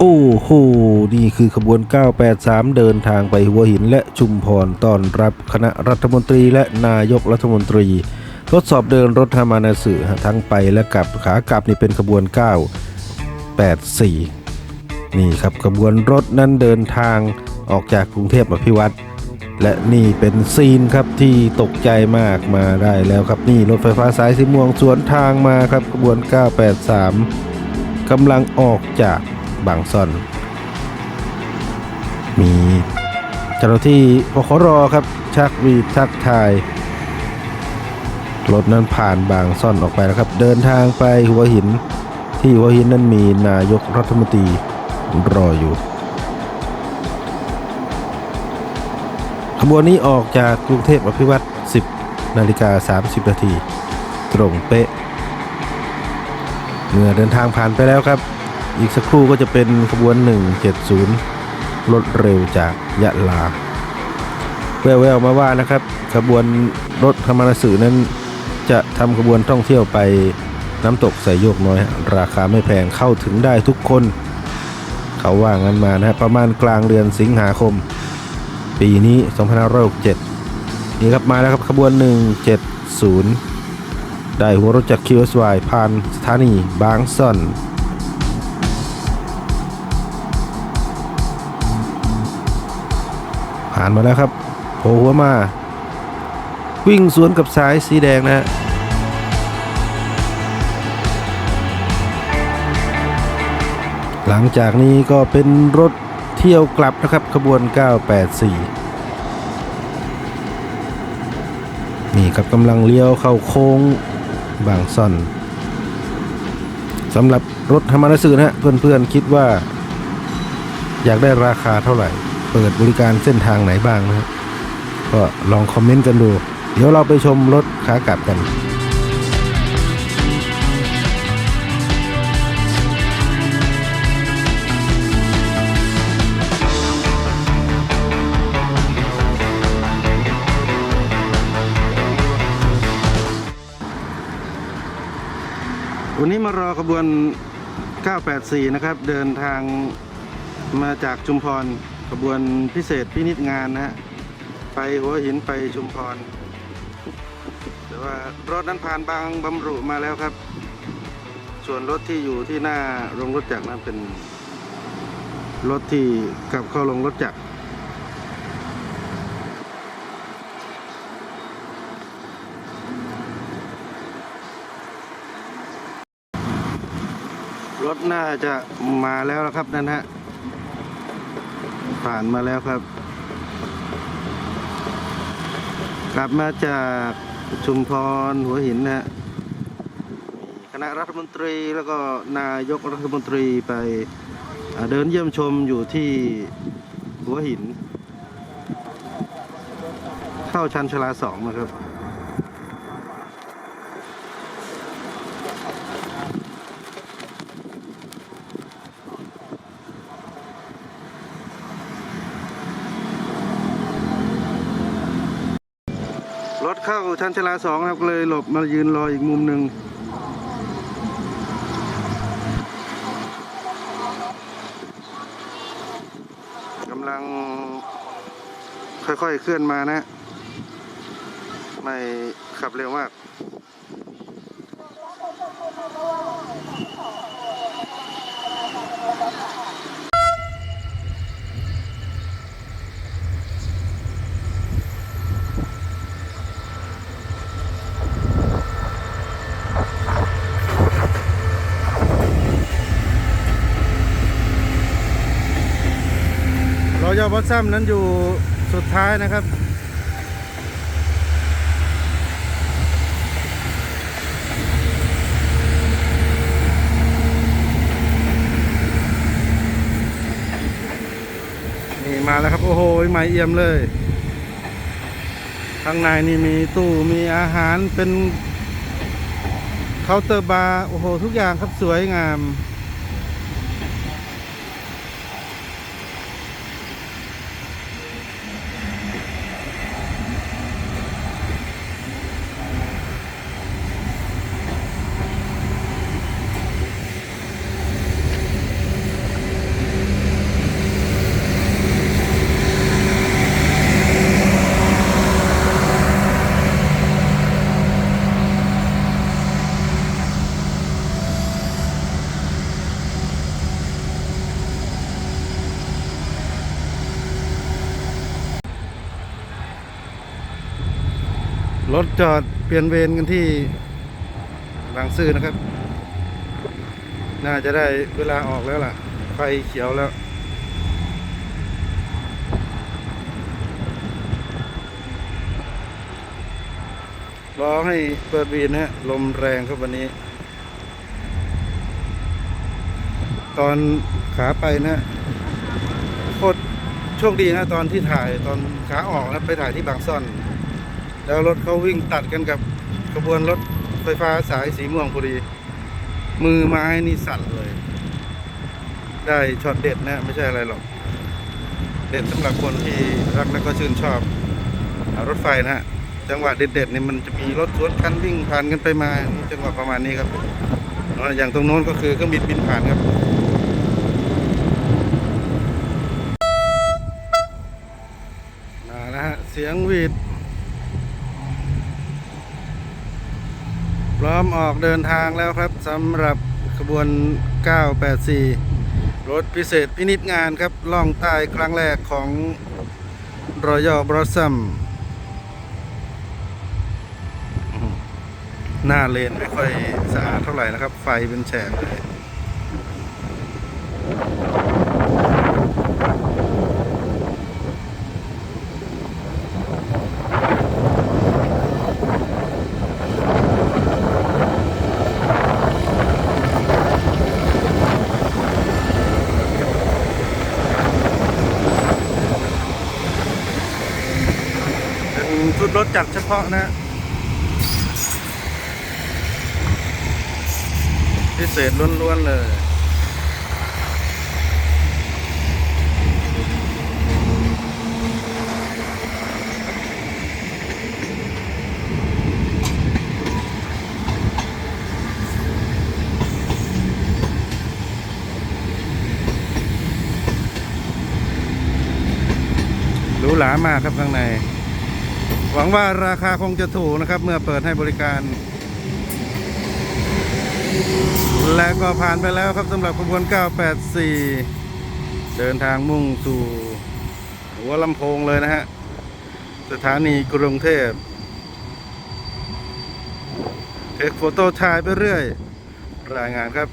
โอ้โห นี่คือขบวน 983 เดินทางไปหัวหินและชุมพรต้อนรับคณะรัฐมนตรีและนายกรัฐมนตรี ทดสอบเดินรถธรรมานาสึฮะทั้งไปและกลับขากลับนี่เป็นขบวน 984 นี่ครับขบวนรถนั้นเดินทางออกจากกรุงเทพอภิวัตรและนี่เป็นซีนครับที่ตกใจมากมาได้แล้วครับนี่รถไฟฟ้าสายสีม่วงสวนทางมาครับขบวน 983กำลังออกจาก บางซ่อน มีเจ้าหน้าที่พครครับ ชักวีทักทายรถนั้นผ่านบางซ่อนออกไปแล้วครับ เดินทางไปหัวหิน ที่หัวหินนั้นมีนายกรัฐมนตรีรออยู่ขบวนนี้ออกจากกรุงเทพอภิวัตร10นาฬิกา30 นาที ตรงเป๊ะ เมื่อเดินทางผ่านไปแล้วครับ อีกสักครู่ก็จะเป็นขบวน 170 รถเร็วจากยะลาแววๆมาว่านะครับ ขบวนรถธรรมนสื่อนั้น จะทำขบวนท่องเที่ยวไปน้ำตกใส่โยกน้อย ราคาไม่แพงเข้าถึงได้ทุกคน เขาว่างั้นมานะฮะประมาณกลางเดือนสิงหาคม ปีนี้2567นี่ครับมาแล้วครับขบวน 170 ได้หัวรถจาก QSY ผ่านสถานีบางซ่อน ผ่านมาแล้วครับโผล่หัวมา วิ่งสวนกับสายสีแดงนะฮะหลังจากนี้ก็เป็นรถเที่ยวกลับนะครับขบวน 984 นี่ครับกำลังเลี้ยวเข้าโค้งบางซ่อนสำหรับรถธรรมนสื่อนะฮะเพื่อนๆคิดว่า อยากได้ราคาเท่าไหร่ เปิดบริการเส้นทางไหนบ้างนะฮะก็ลองคอมเมนต์กันดู เดี๋ยวเราไปชมรถขากลับกันวันนี้มารอขบวน 984 นะครับ เดินทางมาจากชุมพร ขบวนพิเศษพินิจงานนะฮะไปหัวหินไปชุมพร แต่ว่ารถนั้นผ่านบางบำรุมาแล้วครับ ส่วนรถที่อยู่ที่หน้าโรงรถจักรนั้นเป็น รถที่กลับเข้าโรงรถจักรรถน่าจะมาแล้วนะครับนั่นฮะ ผ่านมาแล้วครับ กลับมาจากชุมพรหัวหินนะฮะคณะรัฐมนตรีแล้วก็นายกรัฐมนตรีไปเดินเยี่ยมชมอยู่ที่หัวหิน เข้าชันชลาสองนะครับ เข้าชันชลาสองครับเลยหลบมายืนรออีกมุมหนึ่งกำลังค่อยๆเคลื่อนมานะ ไม่ขับเร็วมาก อยอบอสซัมนั้นอยู่สุดท้ายนะครับ นี่มาแล้วครับ โอ้โหใหม่เอี่ยมเลย ข้างในนี่มีตู้มีอาหารเป็นเคาน์เตอร์บาร์ โอ้โห ทุกอย่างครับสวยงาม รถจอดเปลี่ยนเวรกันที่บางซื่อนะครับ น่าจะได้เวลาออกแล้วล่ะ ไฟเขียวแล้ว รอให้เปิดวีนนะฮะ ลมแรงครับวันนี้ ตอนขาไปนะโคตรโชคดีนะตอนที่ถ่ายตอนขาออกนะไปถ่ายที่บางซ่อน แล้วรถเขาวิ่งตัดกันกับขบวนรถไฟฟ้าสายสีม่วงพอดี มือไม้นี่สั่นเลย ได้ช็อตเด็ดนะไม่ใช่อะไรหรอก เด็ดสำหรับคนที่รักและก็ชื่นชอบรถไฟนะฮะจังหวะเด็ดๆนี่มันจะมีรถสวนคันวิ่งผ่านกันไปมาจังหวะประมาณนี้ครับอย่างตรงโน้นก็คือเครื่องบินบินผ่านครับมาแล้วฮะเสียงวีด พร้อมออกเดินทางแล้วครับสำหรับขบวน 984 รถพิเศษพินิจงานครับล่องใต้ครั้งแรกของรอย b บรอสซัมหน้าเลนไม่ค่อยสะอาดเท่าไหร่นะครับ ไฟเป็นแฉกเลย ดรถจักรเฉพาะนะพิเศษล้วนๆเลยหรูหรามากครับข้างใน หวังว่าราคาคงจะถูกนะครับ เมื่อเปิดให้บริการ และก็ผ่านไปแล้วครับสำหรับขบวน 984 เดินทางมุ่งสู่หัวลำโพงเลยนะฮะ สถานีกรุงเทพเทคโฟโต้ถ่ายไปเรื่อย รายงานครับ